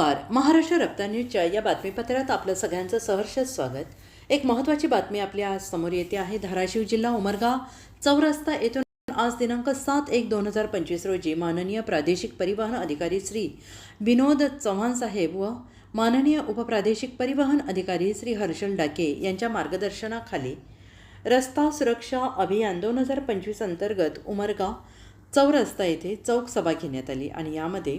नमस्कार. महाराष्ट्र रक्ता न्यूजच्या या बातमीपत्रात आपलं सगळ्यांचं सहर्ष स्वागत. एक महत्त्वाची बातमी आपल्या आज समोर येते आहे. धाराशिव जिल्हा उमरगा चौरस्ता येथून आज दिनांक सात एक दोन हजार पंचवीस रोजी माननीय प्रादेशिक परिवहन अधिकारी श्री विनोद चव्हाण साहेब व माननीय उपप्रादेशिक परिवहन अधिकारी श्री हर्षल डाके यांच्या मार्गदर्शनाखाली रस्ता सुरक्षा अभियान दोन हजार पंचवीस अंतर्गत उमरगा चौरस्ता येथे चौक सभा घेण्यात आली आणि यामध्ये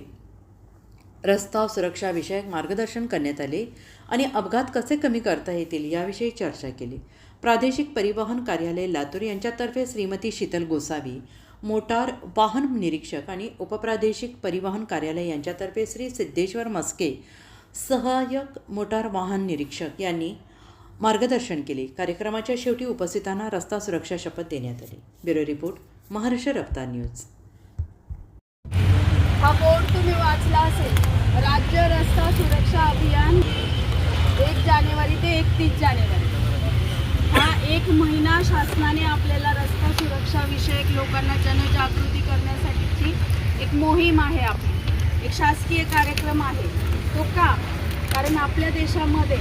रस्ता सुरक्षाविषयक मार्गदर्शन करण्यात आले आणि अपघात कसे कमी करता येतील याविषयी चर्चा केली. प्रादेशिक परिवहन कार्यालय लातूर यांच्यातर्फे श्रीमती शीतल गोसावी मोटार वाहन निरीक्षक आणि उपप्रादेशिक परिवहन कार्यालय यांच्यातर्फे श्री सिद्धेश्वर मस्के सहाय्यक मोटार वाहन निरीक्षक यांनी मार्गदर्शन केले. कार्यक्रमाच्या शेवटी उपस्थितांना रस्ता सुरक्षा शपथ देण्यात आली. ब्युरो रिपोर्ट महाराष्ट्र रफ्तार न्यूज. हा बोर्ड तुम्ही वाचला असेल. राज्य रस्ता सुरक्षा अभियान एक जानेवारी ते एकतीस जानेवारी. हा एक महिना शासनाने आपल्याला रस्ता सुरक्षा विषयक लोकांना जनजागृती करण्यासाठीची एक मोहीम आहे आपली. एक शासकीय कार्यक्रम आहे. तो का? कारण आपल्या देशामध्ये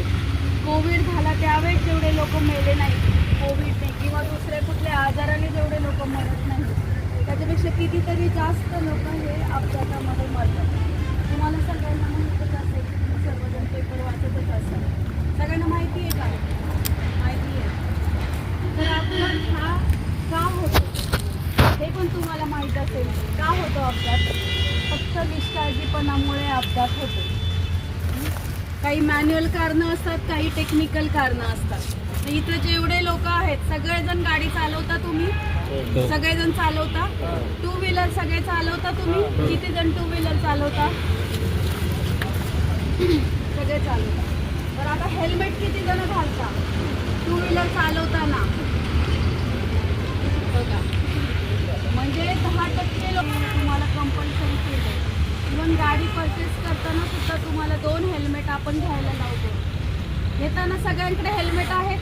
कोविड झाला त्यावेळेस जेवढे लोक मेले नाही कोविडने किंवा दुसऱ्या कुठल्या आजाराने जेवढे लोक मरत नाही त्याच्यापेक्षा कितीतरी जास्त लोक हे अपघातामध्ये मरतात. तुम्हाला सगळ्यांना माहितच असेल तुम्ही सर्वजण पेपर वाचतच असाल सगळ्यांना माहिती आहे का माहिती आहे तर अपघात हा का होतो हे पण तुम्हाला माहीत असेल का होतो अपघात. फक्त निष्काळजीपणामुळे अपघात होतो. काही मॅन्युअल कारणं असतात काही टेक्निकल कारणं असतात. तर इथं जेवढे लोक आहेत सगळेजण गाडी चालवता तुम्ही? सगळेजण चालवता? टू व्हीलर सगळे चालवता तुम्ही? किती जण टू व्हीलर चालवता? सगळे चालवता. तर आता हेल्मेट किती जण घालता? टू व्हीलर चालवताना. बघा. म्हणजे दहा टक्के लोक तुम्हाला कंपल्सरी केलं इवन गाडी परचेस करताना सुद्धा तुम्हाला दोन हेल्मेट आपण घ्यायला लावतो. घेताना सगळ्यांकडे हेल्मेट आहेत.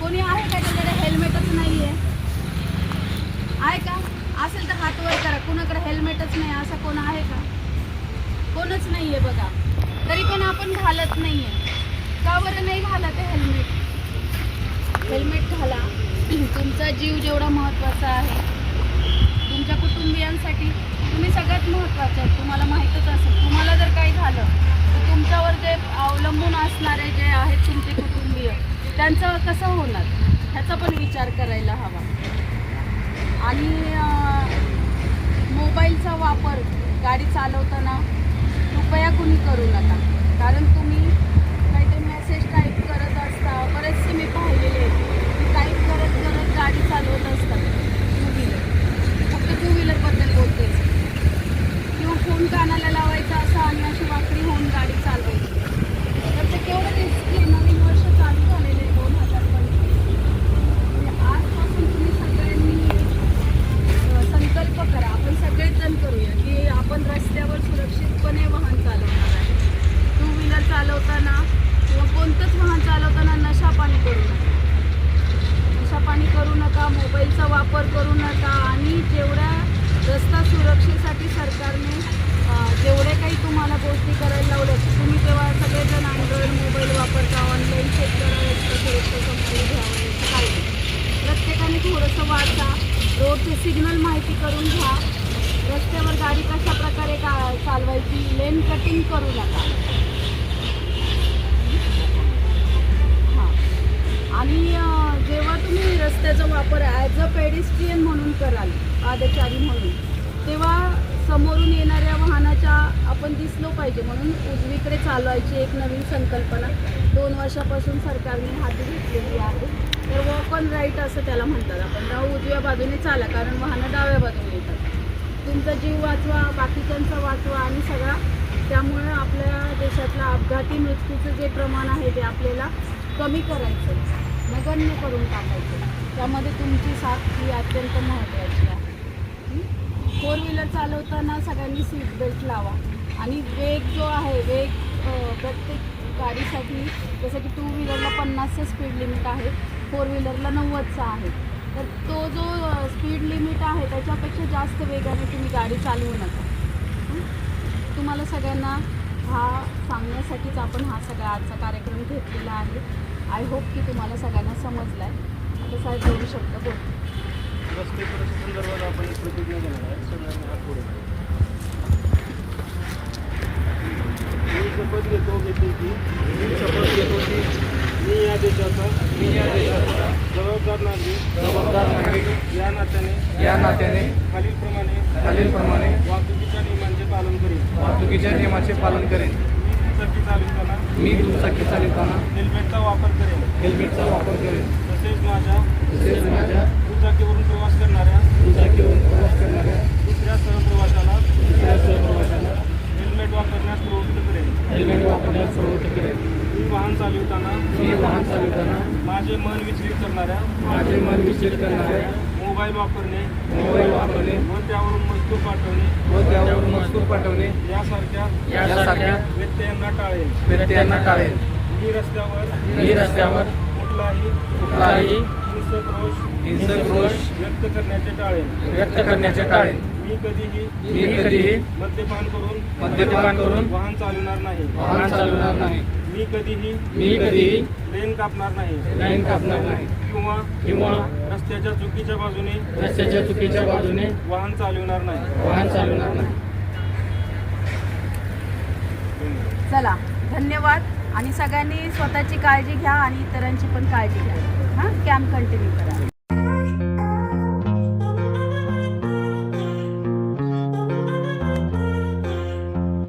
कोणी आहे का त्याच्याकडे? हेल्मेटच नाही आहे आहे का? असेल तर हातवर करा. कुणाकडे हेल्मेटच नाही असं कोण आहे का? कोणच नाही आहे बघा. तरी पण आपण घालत नाही आहे का बरं नाही घाला ते हेल्मेट हेल्मेट घाला. तुमचा जीव जेवढा महत्त्वाचा आहे तुमच्या कुटुंबियांसाठी तुम्ही सगळ्यात महत्त्वाचे आहेत तुम्हाला माहीतच असेल. तुम्हाला जर काही झालं तर तुमच्यावर जे अवलंबून असणारे जे आहेत तुमचे कुटुंबीय त्यांचं कसं होणार? ह्याचा पण विचार करायला हवा. आणि मोबाईलचा वापर गाडी चालवताना कृपया कुणी करू नका. कारण तुम्ही काहीतरी मेसेज टाईप करत असता बरेचसे मी पाहिलेले आहेत की टाईप करत करत गाडी चालवत असतात टू व्हीलर फक्त टू व्हीलरबद्दल बोलते किंवा फोन कानाला लावायचा असा आणि अशी वाकडी होऊन गाडी चालवायची तर ते केवढं रिस्की आहे नवीन वर्ष चालू झालेले दोन हजार पंचवीस म्हणजे आजपासून तुम्ही सगळ्यांनी अ, संकल्प करा आपण सगळेच जण करूया की आपण रस्त्यावर सुरक्षितपणे वाहन चालवणार आहे टू व्हीलर चालवताना किंवा कोणतंच वाहन चालवताना नशा पाणी करू नका नशा पाणी करू नका मोबाईलचा वापर करू नका आणि जेवढ्या रस्ता सुरक्षेसाठी सरकारने अ, जेवढे काही तुम्हाला गोष्टी करायला लावल्या तुम्ही तेव्हा सगळेजण अँड्रॉइड मोबाईल वापरता ऑनलाईन चेक करा रस्ता सुरक्षा कंपनी घ्यावं याचं काही नाही. प्रत्येकाने थोडंसं वाचा रोडचे सिग्नल माहिती करून घ्या. रस्त्यावर गाडी कशा प्रकारे का चालवायची लेन कटिंग करू नका. हां. आणि जेव्हा तुम्ही रस्त्याचा वापर ॲज अ पेडिस्ट्रियन म्हणून कराल पादचारी म्हणून तेव्हा समोरून येणाऱ्या वाहनाच्या आपण दिसलो पाहिजे. म्हणून उजवीकडे चालवायची एक नवीन संकल्पना. दोन वर्षापासून सरकारने हाती घेतलेली आहे. तर वॉक ऑन राईट असं त्याला म्हणतात. आपण डाव उजव्या बाजूने चाला कारण वाहनं डाव्या बाजूने येतात. तुमचा जीव वाचवा बाकीच्यांचा वाचवा आणि सगळा. त्यामुळं आपल्या देशातला अपघाती मृत्यूचं जे प्रमाण आहे ते आपल्याला कमी करायचं नगण्य करून टाकायचं त्यामध्ये तुमची साथ ही अत्यंत महत्त्वाची आहे. फोर व्हीलर चालवताना सगळ्यांनी सीट बेल्ट लावा. आणि वेग जो आहे वेग प्रत्येक गाडीसाठी जसं की टू व्हीलरला पन्नासचं स्पीड लिमिट आहे फोर व्हीलरला नव्वदचा आहे. तर तो जो स्पीड लिमिट आहे त्याच्यापेक्षा जास्त वेगाने तुम्ही गाडी चालवू नका. तुम्हाला सगळ्यांना हा सांगण्यासाठीच आपण हा सगळा आजचा कार्यक्रम घेतलेला आहे. आय होप की तुम्हाला सगळ्यांना समजला आहे आता साहेब करू शकतं बोल. रस्ते संदर्भात आपण प्रतिज्ञा आहे सगळ्यांना पुढे करा. मी शपथ घेतो घेते की मी शपथ घेतो की मी या देशाचा मी या देशाचा जबाबदार नागरिक. जबाबदार नागरिक. या नात्याने या नात्याने खालीलप्रमाणे खालीलप्रमाणे वाहतुकीच्या नियमांचे पालन करेन. वाहतुकीच्या नियमाचे पालन करेन. मी दुचाकी चालवताना मी दुचाकी चालवताना हेल्मेटचा वापर करेन. हेल्मेटचा वापर करेन. तसेच माझ्या तसेच माझ्या दुचाकीवरून प्रवास करणाऱ्या दुचाकीवरून प्रवास करणाऱ्या दुसऱ्या सहप्रवाशाला दुसऱ्या सहप्रवाशाला हेल्मेट वापरण्यास प्रवृत्त करेन हेल्मेट वापरण्यास प्रवृत्त करेन मी वाहन चालवताना मी वाहन चालवताना माझे मन विचलित करणाऱ्या माझे मन मोबाईल वापरणे. मोबाईल वापरणे. व त्यावरून मजकूर पाठवणे. व त्यावरून मजकूर पाठवणे. यासारख्या यासारख्या व्यत्ययांना टाळेल. व्यत्ययांना टाळेन मी रस्त्यावर मी रस्त्यावर कुठलाही कुठलाही हिंसक रोष हिंसक रोष व्यक्त करण्याचे टाळेल. व्यक्त करण्याचे टाळेन मी कधीही मी कधीही मद्यपान करून मद्यपान करून वाहन चालवणार नाही. वाहन चालवणार नाही. मी कधीही मी कधीही लेन कापणार नाही. लाईन कापणार नाही. किंवा किंवा रस्त्याच्या चुकीच्या बाजूने रस्त्याच्या चुकीच्या बाजूने वाहन चालवणार नाही. वाहन चालवणार नाही. चला धन्यवाद. आणि सगळ्यांनी स्वतःची काळजी घ्या आणि इतरांची पण काळजी घ्या. हां? कॅम्प कंटिन्यू करा.